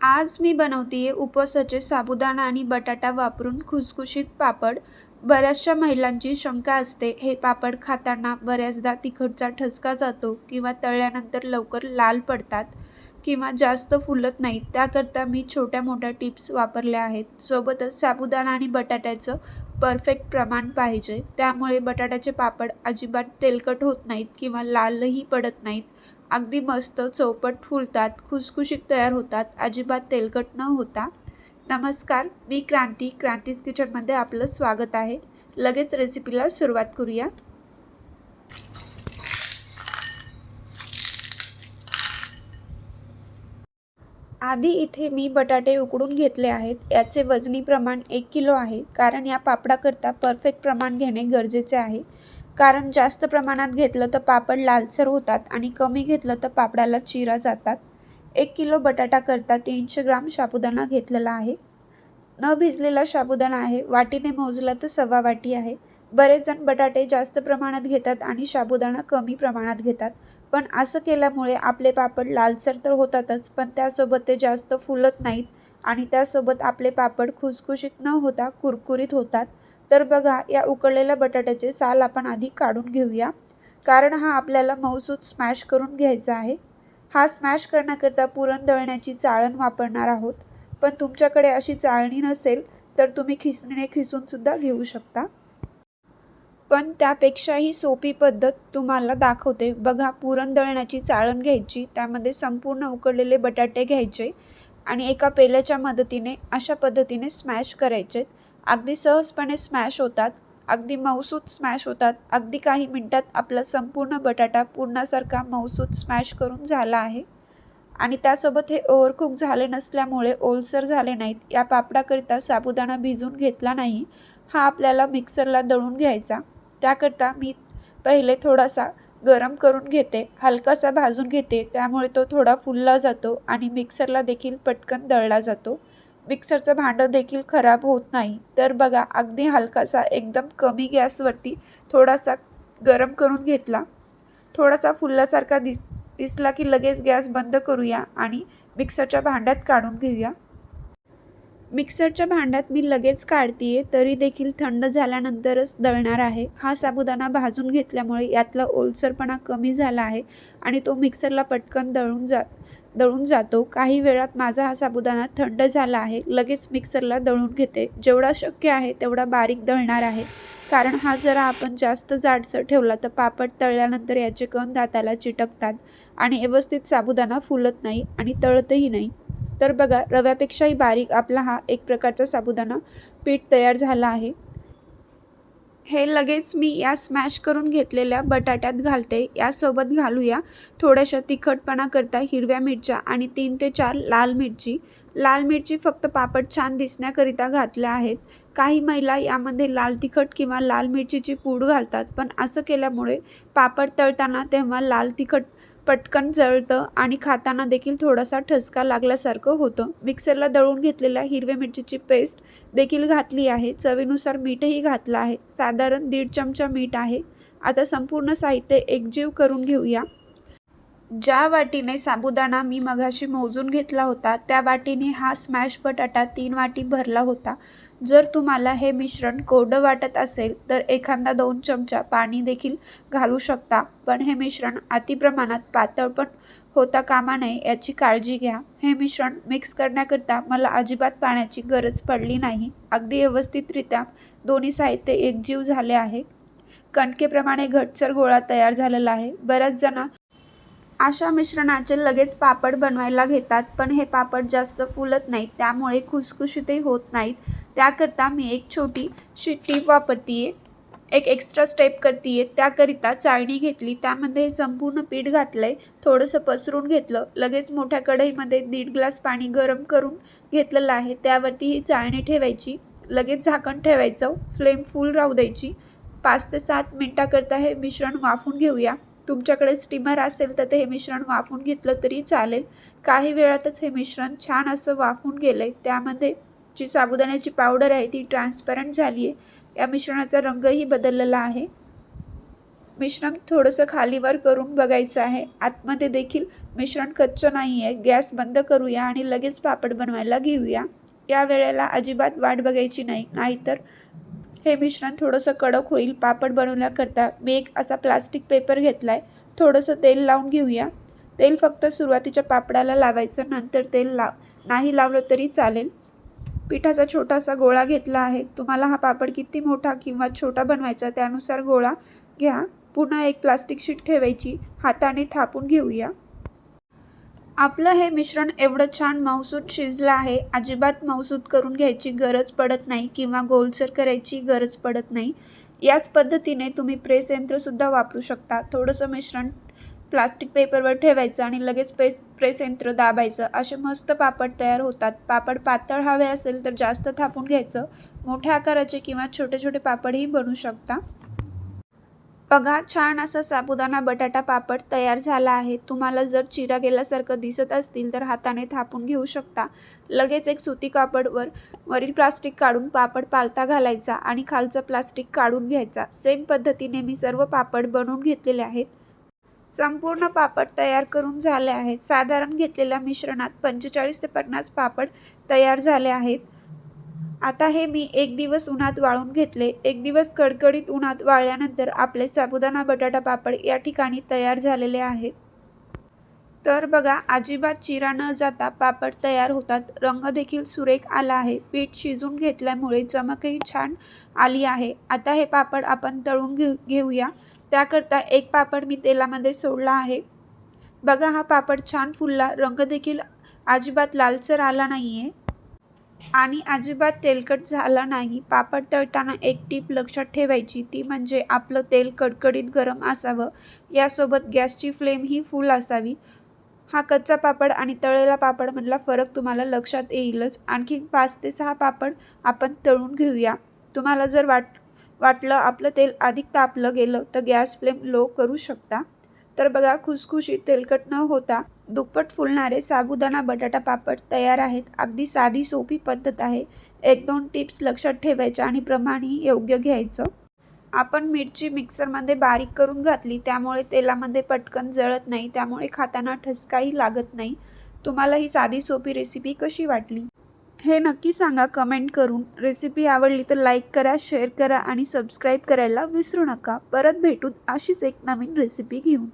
आज मी बनवते उपवासाचे साबुदाणा आणि बटाटा वापरून खुसखुशीत पापड. बऱ्याचशा महिलांची शंका असते हे पापड खाताना बऱ्याचदा तिखटचा ठसका जातो किंवा तळल्यानंतर लवकर लाल पडतात किंवा जास्त फुलत नाहीत. त्याकरता मी छोट्या मोठ्या टिप्स वापरल्या आहेत. सोबतच साबुदाणा आणि बटाट्याचं परफेक्ट प्रमाण पाहिजे. त्यामुळे बटाट्याचे पापड अजिबात तेलकट होत नाहीत किंवा लालही पडत नाहीत. अगदी मस्त चौपट फुलतात खुसखुशीत तयार होतात अजिबात तेलकट न होता. नमस्कार मी क्रांती क्रांतीज किचनमध्ये आपलं स्वागत आहे. लगेच रेसिपीला सुरुवात करूया. आधी इथे मी बटाटे उकडून घेतले आहेत. याचे वजनी प्रमाण एक किलो आहे कारण या पापडाकरता परफेक्ट प्रमाण घेणे गरजेचे आहे. कारण जास्त प्रमाणात घेतलं तर पापड लालसर होतात आणि कमी घेतलं तर पापडाला चिरा जातात. एक किलो बटाटा करता तीनशे ग्राम साबुदाणा घेतलेला आहे. न भिजलेला साबुदाणा आहे. वाटीने मोजला तर सव्वा वाटी आहे. बरेच जण बटाटे जास्त प्रमाणात घेतात आणि साबुदाणा कमी प्रमाणात घेतात. पण असं केल्यामुळे आपले पापड लालसर तर होतातच पण त्यासोबत ते जास्त फुलत नाहीत आणि त्यासोबत आपले पापड खुसखुशीत न होता कुरकुरीत होतात. तर बघा या उकळलेल्या बटाट्याचे साल आपण आधी काढून घेऊया. कारण हा आपल्याला मऊसूत स्मॅश करून घ्यायचा आहे. हा स्मॅश करण्याकरता पुरण दळण्याची चाळण वापरणार आहोत. पण तुमच्याकडे अशी चाळणी नसेल तर तुम्ही खिसणीने खिसूनसुद्धा घेऊ शकता. पण त्यापेक्षाही सोपी पद्धत तुम्हाला दाखवते. बघा पुरण दळण्याची चाळण घ्यायची त्यामध्ये संपूर्ण उकडलेले बटाटे घ्यायचे आणि एका पेल्याच्या मदतीने अशा पद्धतीने स्मॅश करायचे. अगदी सहजपणे स्मॅश होतात अगदी मऊसूत स्मॅश होतात अगदी काही मिनटात आपला संपूर्ण बटाटा पूर्णासारखा मऊसूत स्मॅश करून झाला आहे. आणि त्यासोबत हे ओव्हरकुक झाले नसल्यामुळे ओलसर झाले नाहीत या पापडाकरिता साबुदाणा भिजून घेतला नाही हा आपल्याला मिक्सरला दळून घ्यायचा. त्याकरता मी पहिले थोडासा गरम करून घेते हलकासा भाजून घेते त्यामुळे तो थोडा फुलला जातो आणि मिक्सरला देखील पटकन दळला जातो. मिक्सरचं भांडं देखील खराब होत नाही. तर बघा अगदी हलकासा एकदम कमी गॅसवरती थोडासा गरम करून घेतला. थोडासा फुलल्यासारखा दिस दिसला की लगेच गॅस बंद करूया आणि मिक्सरच्या भांड्यात काढून घेऊया. मिक्सरच्या भांड्यात मी लगेच काढतीये तरी देखील थंड झाल्यानंतरच दळणार आहे. हा साबुदाणा भाजून घेतल्यामुळे यातला ओलसरपणा कमी झाला आहे आणि तो मिक्सरला पटकन दळून जा दळून जातो. काही वेळात माझा हा साबुदाणा थंड झाला आहे लगेच मिक्सरला दळून घेते. जेवढा शक्य आहे तेवढा बारीक दळणार आहे. कारण हा जरा आपण जास्त जाडसर ठेवला तर पापड तळल्यानंतर याचे कण दाताला चिटकतात आणि व्यवस्थित साबुदाणा फुलत नाही आणि तळतही नाही. तर बघा रव्यापेक्षाही बारीक आपला हा एक प्रकारचा साबुदाणा पीठ तयार झाला आहे. हे लगेच मी या स्मॅश करून घेतलेल्या बटाट्यात घालते. यासोबत घालूया थोड्याशा तिखटपणा करता हिरव्या मिरच्या आणि तीन ते चार लाल मिरची. लाल मिरची फक्त पापड छान दिसण्याकरिता घातल्या आहेत. काही महिला यामध्ये लाल तिखट किंवा लाल मिरचीची पूड घालतात पण असं केल्यामुळे पापड तळताना तेव्हा लाल तिखट पटकन जळतं आणि खाताना देखील थोडासा ठसका लागल्यासारखं होतं. मिक्सरला दळून घेतलेल्या हिरव्या मिरचीची पेस्ट देखील घातली आहे. चवीनुसार मीठही घातलं आहे. साधारण दीड चमचा मीठ आहे. आता संपूर्ण साहित्य एकजीव करून घेऊया. ज्या वाटीने साबुदाणा मी मघाशी मोजून घेतला होता त्या वाटीने हा स्मॅश बटाटा तीन वाटी भरला होता. जर तुम्हाला हे मिश्रण कोरडं वाटत असेल तर एखादा दोन चमचा पाणी देखील घालू शकता. पण हे मिश्रण अतिप्रमाणात पातळ पण होता कामा नये याची काळजी घ्या. हे मिश्रण मिक्स करण्याकरता मला अजिबात पाण्याची गरज पडली नाही. अगदी व्यवस्थितरित्या दोन्ही साहित्य एकजीव झाले आहे. कणकेप्रमाणे घटसर गोळा तयार झालेला आहे. बऱ्याच जण अशा मिश्रणाचे लगेच पापड बनवायला घेतात पण हे पापड जास्त फुलत नाहीत त्यामुळे खुसखुशीतही होत नाहीत. त्याकरता मी एक छोटी शिट्टी वापरते आहे एक एक्स्ट्रा स्टेप करते आहे त्याकरिता चाळणी घेतली. त्यामध्ये संपूर्ण पीठ घातलं आहे थोडंसं पसरून घेतलं. लगेच मोठ्या कढईमध्ये दीड ग्लास पाणी गरम करून घेतलेलं आहे. त्यावरती ही चाळणी ठेवायची. लगेच झाकण ठेवायचं. फ्लेम फुल राहू द्यायची. पाच ते सात मिनटाकरता हे मिश्रण वाफून घेऊया. तुमच्याकडे स्टीमर असेल तर ते हे मिश्रण वाफून घेतलं तरी चालेल. काही वेळातच हे मिश्रण छान असं वाफून गेलं आहे त्यामध्ये जी साबुदाण्याची पावडर आहे ती ट्रान्सपरंट झाली आहे. या मिश्रणाचा रंगही बदललेला आहे. मिश्रण थोडंसं खालीवर करून बघायचं आहे. आतमध्ये देखील मिश्रण कच्चं नाही आहे गॅस बंद करूया आणि लगेच पापड बनवायला घेऊया. या वेळेला अजिबात वाट बघायची नाही. नाहीतर हे मिश्रण थोडंसं कडक होईल पापड बनवण्याकरता मी एक असा प्लास्टिक पेपर घेतला आहे थोडंसं तेल लावून घेऊया. तेल फक्त सुरुवातीच्या पापडाला लावायचं नंतर तेल लाव नाही लावलं तरी चालेल. पिठाचा छोटासा गोळा घेतला आहे. तुम्हाला हा पापड किती मोठा किंवा छोटा बनवायचा त्यानुसार गोळा घ्या. पुन्हा एक प्लास्टिक शीट ठेवायची. हाताने थापून घेऊया. आपलं हे मिश्रण एवढं छान मऊसूत शिजलं आहे अजिबात मऊसूत करून घ्यायची गरज पडत नाही किंवा गोलसर करायची गरज पडत नाही. याच पद्धतीने तुम्ही प्रेस यंत्रसुद्धा वापरू शकता. थोडंसं मिश्रण प्लास्टिक पेपरवर ठेवायचं आणि लगेच प्रेस प्रेस यंत्र दाबायचं. असे मस्त पापड तयार होतात. पापड पातळ हवे असेल तर जास्त थापून घ्यायचं. मोठ्या आकाराचे किंवा छोटे छोटे पापडही बनवू शकता. बघा छान असा साबुदाणा बटाटा पापड तयार झाला आहे. तुम्हाला जर चिरा गेल्यासारखं दिसत असतील तर हाताने थापून घेऊ शकता. लगेच एक सुती कापडवर वरील प्लास्टिक काढून पापड पालता घालायचा आणि खालचं प्लास्टिक काढून घ्यायचा. सेम पद्धतीने मी सर्व पापड बनवून घेतलेले आहेत. संपूर्ण पापड तयार करून झाले आहेत. साधारण घेतलेल्या मिश्रणात पंचेचाळीस ते पन्नास पापड तयार झाले आहेत. आता हे मी एक दिवस उन्हात वाळून घेतले. एक दिवस कडकडीत उन्हात वाळल्यानंतर आपले साबुदाणा बटाटा पापड या ठिकाणी तयार झालेले आहेत. तर बघा अजिबात चिरा न जाता पापड तयार होतात. रंग देखील सुरेख आला आहे. पीठ शिजून घेतल्यामुळे चमकही छान आली आहे. आता हे पापड आपण तळून घे घेऊया. त्याकरता एक पापड मी तेलामध्ये सोडला आहे. बघा हा पापड छान फुलला. रंग देखील अजिबात लालसर आला नाही आहे आणि अजिबात तेलकट झाला नाही. पापड तळताना एक टीप लक्षात ठेवायची. ती म्हणजे आपलं तेल कडकडीत गरम असावं. यासोबत गॅसची फ्लेम ही फुल असावी. हा कच्चा पापड आणि तळलेला पापडमधला फरक तुम्हाला लक्षात येईलच. आणखी पाच ते सहा पापड आपण तळून घेऊया. तुम्हाला जर वाट वाटलं आपलं तेल अधिक तापलं गेलं तर गॅस फ्लेम लो करू शकता. तर बघा खुसखुशीत तेलकट न होता दुप्पट फुलणारे साबुदाणा बटाटा पापड तयार आहेत. अगदी साधी सोपी पद्धत आहे. एक दोन टिप्स लक्षात ठेवायच्या आणि प्रमाणही योग्य घ्यायचं. आपण मिरची मिक्सरमध्ये बारीक करून घातली त्यामुळे तेलामध्ये पटकन जळत नाही त्यामुळे खाताना ठसकाही लागत नाही. तुम्हाला ही साधी सोपी रेसिपी कशी वाटली? हे नक्की सांगा कमेंट करून. रेसिपी आवडली तर लाईक करा शेअर करा आणि सबस्क्राईब करायला विसरू नका. परत भेटून अशीच एक नवीन रेसिपी घेऊन.